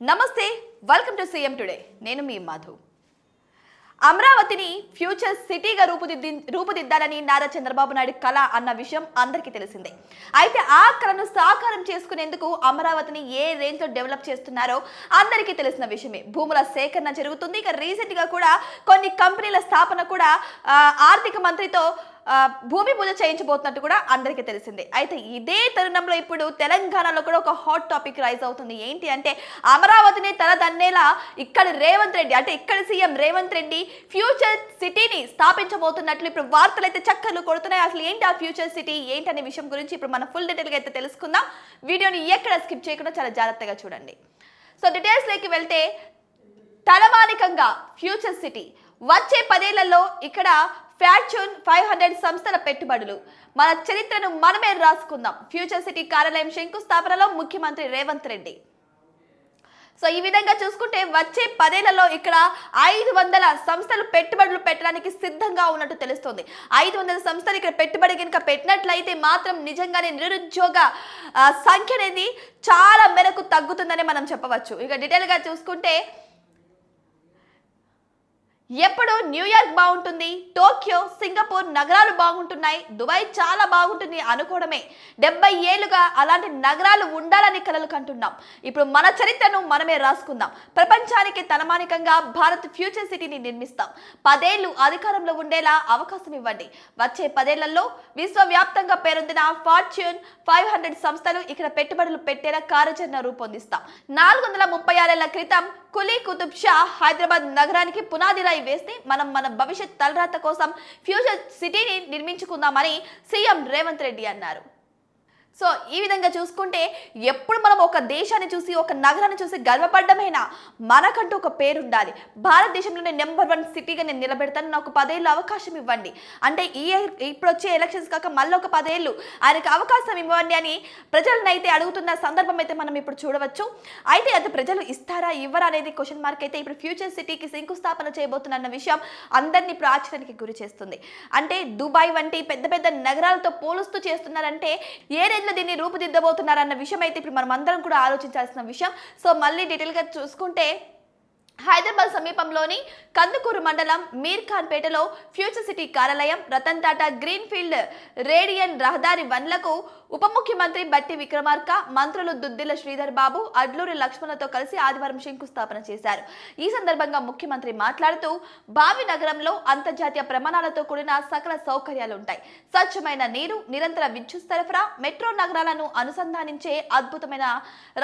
నమస్తే welcome to CM today నేను మీ మధు. అమరావతిని ఫ్యూచర్ సిటీగా రూపుదిద్ది రూపుదిద్దాలని నారా చంద్రబాబు నాయుడు కళ అన్న విషయం అందరికీ తెలిసిందే. అయితే ఆ కళను సాకారం చేసుకునేందుకు అమరావతిని ఏ రేంజ్లో డెవలప్ చేస్తున్నారో అందరికీ తెలిసిన విషయమే. భూముల సేకరణ జరుగుతుంది. ఇక రీసెంట్గా కూడా కొన్ని కంపెనీల స్థాపన కూడా ఆర్థిక మంత్రితో భూమి పూజ చేయించబోతున్నట్టు కూడా అందరికీ తెలిసిందే. అయితే ఇదే తరుణంలో ఇప్పుడు తెలంగాణలో కూడా ఒక హాట్ టాపిక్ రైజ్ అవుతుంది. ఏంటి అంటే అమరావతిని తలదన్నేలా ఇక్కడ రేవంత్ రెడ్డి అంటే ఇక్కడ సీఎం రేవంత్ రెడ్డి ఫ్యూచర్ సిటీని స్థాపించబోతున్నట్లు ఇప్పుడు వార్తలు అయితే చక్కర్లు కొడుతున్నాయి. అసలు ఏంటి ఆ ఫ్యూచర్ సిటీ ఏంటి అనే విషయం గురించి ఇప్పుడు మనం ఫుల్ డీటెయిల్గా అయితే తెలుసుకుందాం. వీడియోని ఎక్కడ స్కిప్ చేయకుండా చాలా జాగ్రత్తగా చూడండి. సో డీటెయిల్స్లోకి వెళ్తే తలమానికంగా ఫ్యూచర్ సిటీ వచ్చే పదేళ్ళలో ఇక్కడ ఫ్యాచ్యూన్ ఫైవ్ హండ్రెడ్ సంస్థల పెట్టుబడులు. మన చరిత్రను మనమే రాసుకుందాం. ఫ్యూచర్ సిటీ కార్యాలయం శంకుస్థాపనలో ముఖ్యమంత్రి రేవంత్ రెడ్డి. సో ఈ విధంగా చూసుకుంటే వచ్చే పదేళ్ళలో ఇక్కడ ఐదు వందల సంస్థలు పెట్టుబడులు పెట్టడానికి సిద్ధంగా ఉన్నట్టు తెలుస్తుంది. ఐదు వందల సంస్థలు ఇక్కడ పెట్టుబడి కనుక పెట్టినట్లయితే మాత్రం నిజంగానే నిరుద్యోగ సంఖ్య అనేది చాలా మేరకు తగ్గుతుందని మనం చెప్పవచ్చు. ఇక డీటెయిల్గా చూసుకుంటే ఎప్పుడు న్యూయార్క్ బాగుంటుంది? టోక్యో సింగపూర్ నగరాలు బాగుంటున్నాయి. దుబాయ్ చాలా బాగుంటుంది అనుకోవడమే. డెబ్బై ఏళ్ళుగా అలాంటి నగరాలు ఉండాలని కలలు కంటున్నాం. ఇప్పుడు మన చరిత్రను మనమే రాసుకుందాం. ప్రపంచానికి తలమానికంగా భారత్ ఫ్యూచర్ సిటీని నిర్మిస్తాం. పదేళ్ళు అధికారంలో ఉండేలా అవకాశం ఇవ్వండి. వచ్చే పదేళ్ళలో విశ్వవ్యాప్తంగా పేరొందిన ఫార్చ్యూన్ ఫైవ్ హండ్రెడ్ సంస్థలు ఇక్కడ పెట్టుబడులు పెట్టేలా కార్యాచరణ రూపొందిస్తాం. నాలుగు వందల ముప్పై ఆరేళ్ళ క్రితం కులీ కుతుబ్ షా హైదరాబాద్ నగరానికి పునాది రాయి వేస్తే మనం మన భవిష్యత్ తలరాత కోసం ఫ్యూచర్ సిటీని నిర్మించుకుందామని సీఎం రేవంత్ రెడ్డి అన్నారు. సో ఈ విధంగా చూసుకుంటే ఎప్పుడు మనం ఒక దేశాన్ని చూసి ఒక నగరాన్ని చూసి గర్వపడ్డమైనా మనకంటూ ఒక పేరు ఉండాలి భారతదేశంలోనే నెంబర్ వన్ సిటీగా నేను నిలబెడతాను. నాకు పదేళ్ళు అవకాశం ఇవ్వండి. అంటే ఈ ఇప్పుడు వచ్చే ఎలక్షన్స్ కాక మళ్ళీ ఒక పదేళ్ళు ఆయనకు అవకాశం ఇవ్వండి అని ప్రజలను అయితే అడుగుతున్న సందర్భం అయితే మనం ఇప్పుడు చూడవచ్చు. అయితే అది ప్రజలు ఇస్తారా ఇవ్వరా అనేది క్వశ్చన్ మార్క్ అయితే ఇప్పుడు ఫ్యూచర్ సిటీకి శంకుస్థాపన చేయబోతున్న విషయం అందరినీ ఇప్పుడు ఆశ్చర్యానికి గురి చేస్తుంది. అంటే దుబాయ్ వంటి పెద్ద పెద్ద నగరాలతో పోలుస్తూ చేస్తున్నారంటే ఏ రేంజ్లో దీన్ని రూపుదిద్దబోతున్నారన్న విషయం అయితే ఇప్పుడు మనం అందరం కూడా ఆలోచించాల్సిన విషయం. సో మళ్ళీ డీటెయిల్గా చూసుకుంటే హైదరాబాద్ సమీపంలోని కందుకూరు మండలం మీర్ ఖాన్ పేటలో ఫ్యూచర్ సిటీ కార్యాలయం Ratan Tata green field radial రహదారి వన్లకు ఉప ముఖ్యమంత్రి బట్టి విక్రమార్క మంత్రులు దుద్దిల శ్రీధర్ బాబు అడ్లూరి లక్ష్మణతో కలిసి ఆదివారం శంకుస్థాపన చేశారు. ఈ సందర్భంగా ముఖ్యమంత్రి మాట్లాడుతూ భావి నగరంలో అంతర్జాతీయ ప్రమాణాలతో కూడిన సకల సౌకర్యాలు ఉంటాయి స్వచ్ఛమైన నీరు నిరంతర విద్యుత్ సరఫరా మెట్రో నగరాలను అనుసంధానించే అద్భుతమైన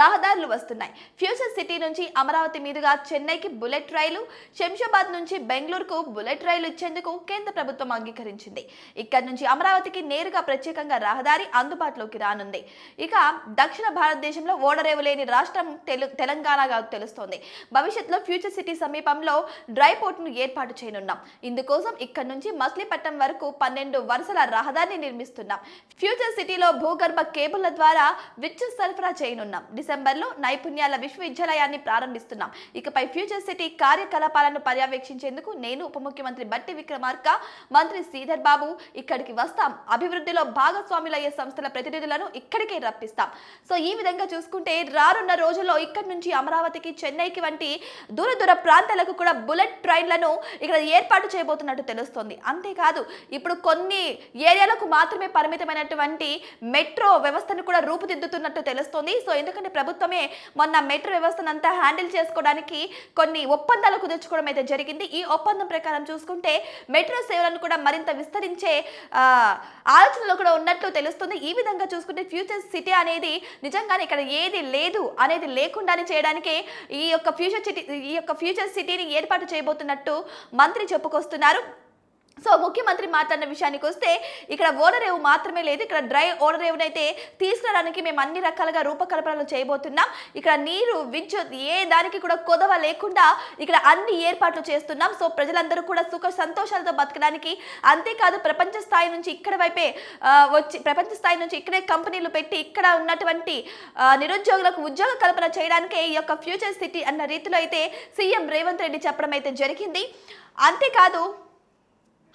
రహదారులు వస్తున్నాయి. ఫ్యూచర్ సిటీ నుంచి అమరావతి మీదుగా చెన్నైకి బుల్లెట్ రైలు శంషాబాద్ నుంచి బెంగళూరుకు బుల్లెట్ రైలు ఇచ్చేందుకు కేంద్ర ప్రభుత్వం అంగీకరించింది. ఇక్కడి నుంచి అమరావతికి నేరుగా ప్రత్యేకంగా రహదారి అందుబాటులోకి రానుంది. ఇక దక్షిణ భారతదేశంలో ఓడరేవు లేని రాష్ట్రం తెలు తెలంగాణగా తెలుస్తోంది. భవిష్యత్తులో ఫ్యూచర్ సిటీ సమీపంలో డ్రై పోర్ట్ను ఏర్పాటు చేయనున్నాం. ఇందుకోసం ఇక్కడ నుంచి మచిలీపట్నం వరకు పన్నెండు వరుసల రహదారిని నిర్మిస్తున్నాం. ఫ్యూచర్ సిటీలో భూగర్భ కేబుల్ల ద్వారా విద్యుత్ సరఫరా చేయనున్నాం. డిసెంబర్లో నైపుణ్యాల విశ్వవిద్యాలయాన్ని ప్రారంభిస్తున్నాం. ఇకపై ఫ్యూచర్ సిటీ కార్యకలాపాలను పర్యవేక్షించేందుకు నేను ఉప ముఖ్యమంత్రి బట్టి విక్రమార్క మంత్రి శ్రీధర్ బాబు ఇక్కడికి వస్తాం. అభివృద్ధిలో భాగస్వాములయ్యే సంస్థల ప్రతినిధులను ఇక్కడికే రప్పిస్తాం. సో ఈ విధంగా చూసుకుంటే రానున్న రోజుల్లో ఇక్కడి నుంచి అమరావతికి చెన్నైకి వంటి దూర దూర ప్రాంతాలకు కూడా బుల్లెట్ ట్రైన్లను ఇక్కడ ఏర్పాటు చేయబోతున్నట్టు తెలుస్తోంది. అంతేకాదు ఇప్పుడు కొన్ని ఏరియాలకు మాత్రమే పరిమితమైనటువంటి మెట్రో వ్యవస్థను కూడా రూపుదిద్దుతున్నట్టు తెలుస్తోంది. సో ఎందుకంటే ప్రభుత్వమే మొన్న మెట్రో వ్యవస్థను అంతా హ్యాండిల్ చేసుకోవడానికి కొన్ని ఒప్పందాలు కుదుర్చుకోవడం అయితే జరిగింది. ఈ ఒప్పందం ప్రకారం చూసుకుంటే మెట్రో సేవలను కూడా మరింత విస్తరించే ఆలోచనలు కూడా ఉన్నట్లు తెలుస్తుంది. ఈ విధంగా చూసుకుంటే ఫ్యూచర్ సిటీ అనేది నిజంగానే ఇక్కడ ఏది లేదు అనేది లేకుండానే చేయడానికి ఈ యొక్క ఫ్యూచర్ సిటీ ఈ యొక్క ఫ్యూచర్ సిటీని ఏర్పాటు చేయబోతున్నట్టు మంత్రి చెప్పుకొస్తున్నారు. సో ముఖ్యమంత్రి మాట్లాడిన విషయానికి వస్తే ఇక్కడ ఓడరేవు మాత్రమే లేదు. ఇక్కడ డ్రై ఓడరేవునైతే తీసుకురావడానికి మేము అన్ని రకాలుగా రూపకల్పనలు చేయబోతున్నాం. ఇక్కడ నీరు విద్యుత్ ఏ దానికి కూడా కొదవ లేకుండా ఇక్కడ అన్ని ఏర్పాట్లు చేస్తున్నాం. సో ప్రజలందరూ కూడా సుఖ సంతోషాలతో బతకడానికి అంతేకాదు ప్రపంచ స్థాయి నుంచి ఇక్కడ వైపే వచ్చి ప్రపంచ స్థాయి నుంచి ఇక్కడే కంపెనీలు పెట్టి ఇక్కడ ఉన్నటువంటి నిరుద్యోగులకు ఉద్యోగ కల్పన చేయడానికే ఈ యొక్క ఫ్యూచర్ సిటీ అన్న రీతిలో అయితే సీఎం రేవంత్ రెడ్డి చెప్పడం అయితే జరిగింది. అంతేకాదు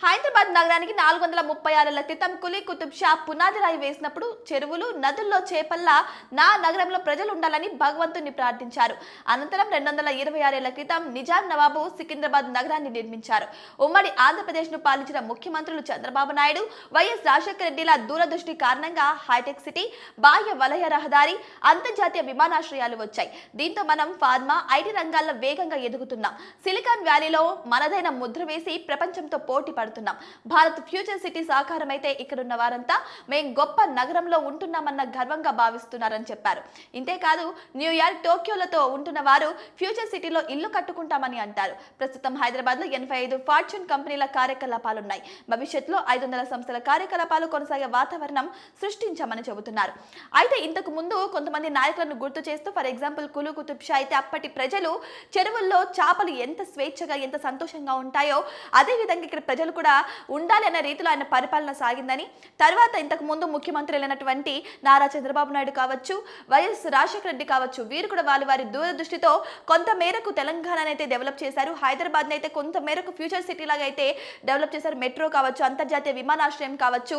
హైదరాబాద్ నగరానికి నాలుగు వందల ముప్పై ఆరేళ్ళ క్రితం కులీ కుతుబ్ షా పునాది రాయి వేసినప్పుడు చెరువులు నదుల్లో చేపల్లా నా నగరంలో ప్రజలు ఉండాలని భగవంతుని ప్రార్థించారు. అనంతరం రెండు వందల ఇరవై ఆరేళ్ళ క్రితం నిజాం నవాబు సికింద్రాబాద్ నగరాన్ని నిర్మించారు. ఉమ్మడి ఆంధ్రప్రదేశ్ను పాలించిన ముఖ్యమంత్రులు చంద్రబాబు నాయుడు వైఎస్ రాజశేఖర రెడ్డిల దూరదృష్టి కారణంగా హైటెక్ సిటీ బాహ్య వలయ రహదారి అంతర్జాతీయ విమానాశ్రయాలు వచ్చాయి. దీంతో మనం ఫార్మా ఐటీ రంగాల్లో వేగంగా ఎదుగుతున్నాం. సిలికాన్ వ్యాలీలో మనదైన ముద్ర వేసి ప్రపంచంతో పోటీ పడుతున్నాం భారత్ ఫ్యూచర్ సిటీ సహకారం అయితే ఇక్కడున్న వారంతా మేం గొప్ప నగరంలో ఉంటున్నామన్న గర్వంగా భావిస్తున్నారని చెప్పారు. ఇంతేకాదు న్యూయార్క్ టోక్యోలతో ఉంటున్న వారు ఫ్యూచర్ సిటీలో ఇల్లు కట్టుకుంటామని అంటారు. ప్రస్తుతం హైదరాబాద్లో ఎనభై ఐదు ఫార్చ్యూన్ కంపెనీల కార్యకలాపాలున్నాయి. భవిష్యత్తులో ఐదు వందల సంస్థల కార్యకలాపాలు కొనసాగే వాతావరణం సృష్టించామని చెబుతున్నారు. అయితే ఇంతకు ముందు కొంతమంది నాయకులను గుర్తు చేస్తూ ఫర్ ఎగ్జాంపుల్ కులు కుతుబ్ షా అయితే అప్పటి ప్రజలు చెరువుల్లో చేపలు ఎంత స్వేచ్ఛగా ఎంత సంతోషంగా ఉంటాయో అదే విధంగా ఇక్కడ ప్రజలు కూడా ఉండాలి అనే రీతిలో ఆయన పరిపాలన సాగిందని. తర్వాత ఇంతకు ముందు ముఖ్యమంత్రులైనటువంటి నారా చంద్రబాబు నాయుడు కావచ్చు వైఎస్ రాజశేఖర రెడ్డి కావచ్చు వీరు కూడా వారి వారి దూరదృష్టితో కొంత మేరకు తెలంగాణను అయితే డెవలప్ చేశారు. హైదరాబాద్ని అయితే కొంత మేరకు ఫ్యూచర్ సిటీ లాగా అయితే డెవలప్ చేశారు. మెట్రో కావచ్చు అంతర్జాతీయ విమానాశ్రయం కావచ్చు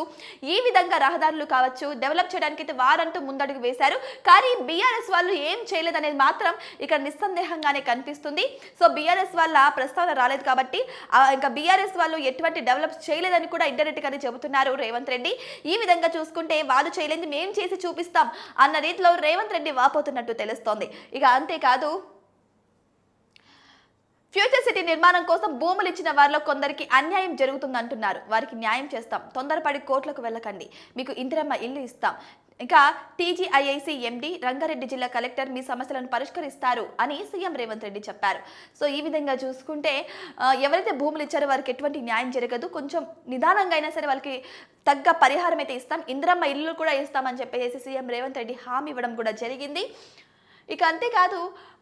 ఈ విధంగా రహదారులు కావచ్చు డెవలప్ చేయడానికి అయితే వారంటూ ముందడుగు వేశారు. కానీ బీఆర్ఎస్ వాళ్ళు ఏం చేయలేదనేది మాత్రం ఇక్కడ నిస్సందేహంగానే కనిపిస్తుంది. సో బీఆర్ఎస్ వాళ్ళ ప్రస్తావన రాలేదు కాబట్టి ఇంకా బీఆర్ఎస్ వాళ్ళు ఎటువంటి డెవలప్ చేయలేదని కూడా ఇండైరెక్ట్ చెబుతున్నారు రేవంత్ రెడ్డి. ఈ విధంగా చూసుకుంటే వాళ్ళు చేయలేదు మేము చేసి చూపిస్తాం అన్న రీతిలో రేవంత్ రెడ్డి వాపోతున్నట్టు తెలుస్తోంది. ఇక అంతేకాదు ఫ్యూచర్ సిటీ నిర్మాణం కోసం భూములు ఇచ్చిన వారిలో కొందరికి అన్యాయం జరుగుతుందంటున్నారు. వారికి న్యాయం చేస్తాం. తొందరపడి కోర్టులకు వెళ్ళకండి. మీకు ఇందిరమ్మ ఇల్లు ఇస్తాం. ఇంకా టీజీఐఐసి ఎండి రంగారెడ్డి జిల్లా కలెక్టర్ మీ సమస్యలను పరిష్కరిస్తారు అని సీఎం రేవంత్ రెడ్డి చెప్పారు. సో ఈ విధంగా చూసుకుంటే ఎవరైతే భూములు ఇచ్చారో వారికి ఎటువంటి న్యాయం జరగదు. కొంచెం నిదానంగా అయినా సరే వాళ్ళకి తగ్గ పరిహారం అయితే ఇస్తాం. ఇందిరమ్మ ఇల్లు కూడా ఇస్తామని చెప్పేసి సీఎం రేవంత్ రెడ్డి హామీ ఇవ్వడం కూడా జరిగింది. ఇక అంతేకాదు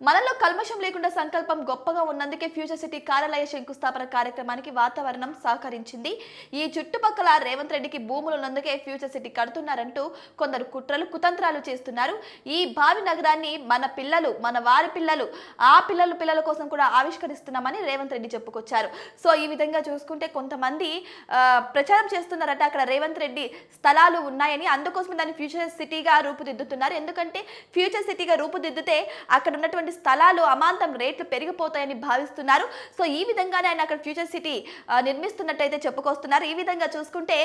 మనలో కల్మషం లేకుండా సంకల్పం గొప్పగా ఉన్నందుకే ఫ్యూచర్ సిటీ కార్యాలయ శంకుస్థాపన కార్యక్రమానికి వాతావరణం సహకరించింది. ఈ చుట్టుపక్కల రేవంత్ రెడ్డికి భూములు ఉన్నందుకే ఫ్యూచర్ సిటీ కడుతున్నారంటూ కొందరు కుట్రలు కుతంత్రాలు చేస్తున్నారు. ఈ భావి నగరాన్ని మన పిల్లలు మన వారి పిల్లలు ఆ పిల్లలు పిల్లల కోసం కూడా ఆవిష్కరిస్తున్నామని రేవంత్ రెడ్డి చెప్పుకొచ్చారు. సో ఈ విధంగా చూసుకుంటే కొంతమంది ప్రచారం చేస్తున్నారట అక్కడ రేవంత్ రెడ్డి స్థలాలు ఉన్నాయని అందుకోసమే దాన్ని ఫ్యూచర్ సిటీగా రూపుదిద్దుతున్నారు. ఎందుకంటే ఫ్యూచర్ సిటీగా రూపుదిద్దు రూపుదిద్దితే అక్కడ ఉన్నటువంటి స్థలాలు అమాంతం రేట్లు పెరిగిపోతాయని భావిస్తున్నారు. సో ఈ విధంగానే ఆయన అక్కడ ఫ్యూచర్ సిటీ నిర్మిస్తున్నట్టయితే చెప్పుకొస్తున్నారు. ఈ విధంగా చూసుకుంటే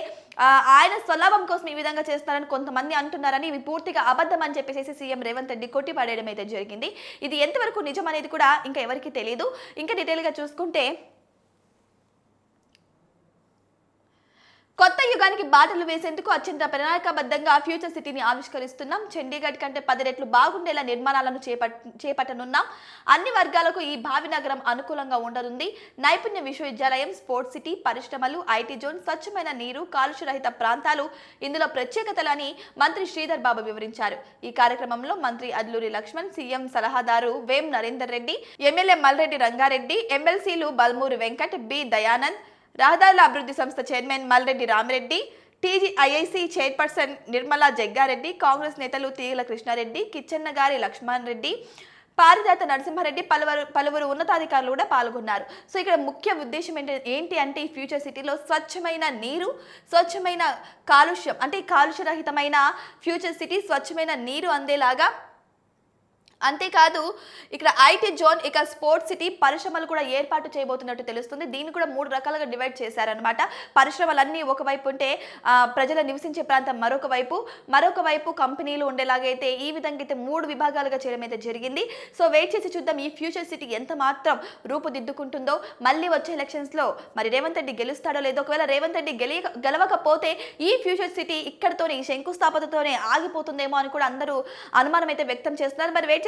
ఆయన స్వలాభం కోసం ఈ విధంగా చేస్తున్నారని కొంతమంది అంటున్నారని ఇవి పూర్తిగా అబద్ధం అని చెప్పేసి సీఎం రేవంత్ రెడ్డి కొట్టిపడేయడం అయితే జరిగింది. ఇది ఎంతవరకు నిజం అనేది కూడా ఇంకా ఎవరికి తెలియదు ఇంకా డీటెయిల్గా చూసుకుంటే కొత్త బాటలు వేసేందుకు అత్యంత ప్రణాళికాబద్ధంగా ఫ్యూచర్ సిటీని ఆవిష్కరిస్తున్నాం. చండీగఢ్ కంటే పది రెట్లు బాగుండేలా నిర్మాణాలను చేపట్ చేపట్టనున్నాం. అన్ని వర్గాలకు ఈ భావి నగరం అనుకూలంగా ఉండనుంది. నైపుణ్య విశ్వవిద్యాలయం స్పోర్ట్స్ సిటీ పరిశ్రమలు ఐటీ జోన్ స్వచ్ఛమైన నీరు కాలుష్యరహిత ప్రాంతాలు ఇందులో ప్రత్యేకతలని మంత్రి శ్రీధర్ బాబు వివరించారు. ఈ కార్యక్రమంలో మంత్రి అడ్లూరి లక్ష్మణ్ సీఎం సలహాదారు వేం నరేందర్ రెడ్డి ఎమ్మెల్యే మల్రెడ్డి రంగారెడ్డి ఎమ్మెల్సీలు బల్మూరి వెంకట్ బి దయానంద్ రహదారుల అభివృద్ధి సంస్థ chairman Malreddy Ramireddy TGIIC chairperson Nirmala Jaggareddy Congress నేతలు తీగల కృష్ణారెడ్డి కిచ్చెన్న గారి లక్ష్మణ్ రెడ్డి పారిజాత నరసింహారెడ్డి పలువురు పలువురు ఉన్నతాధికారులు కూడా పాల్గొన్నారు. సో ఇక్కడ ముఖ్య ఉద్దేశం ఏంటి ఏంటి అంటే ఈ ఫ్యూచర్ సిటీలో స్వచ్ఛమైన నీరు స్వచ్ఛమైన కాలుష్యం అంటే కాలుష్యరహితమైన ఫ్యూచర్ సిటీ స్వచ్ఛమైన నీరు అందేలాగా అంతేకాదు ఇక్కడ ఐటీ జోన్ ఇక స్పోర్ట్స్ సిటీ పరిశ్రమలు కూడా ఏర్పాటు చేయబోతున్నట్టు తెలుస్తుంది. దీన్ని కూడా మూడు రకాలుగా డివైడ్ చేశారనమాట పరిశ్రమలన్నీ ఒకవైపు ఉంటే ప్రజలు నివసించే ప్రాంతం మరొక వైపు మరొక వైపు కంపెనీలు ఉండేలాగైతే ఈ విధంగా అయితే మూడు విభాగాలుగా చేయడం అయితే జరిగింది. సో వెయిట్ చేసి చూద్దాం ఈ ఫ్యూచర్ సిటీ ఎంత మాత్రం రూపుదిద్దుకుంటుందో. మళ్ళీ వచ్చే ఎలక్షన్స్లో మరి రేవంత్ రెడ్డి గెలుస్తాడో లేదో ఒకవేళ రేవంత్ రెడ్డి గెలి గెలవకపోతే ఈ ఫ్యూచర్ సిటీ ఇక్కడతోనే ఈ శంకుస్థాపనతోనే ఆగిపోతుందేమో అని కూడా అందరూ అనుమానం అయితే వ్యక్తం చేస్తున్నారు. మరి వెయిట్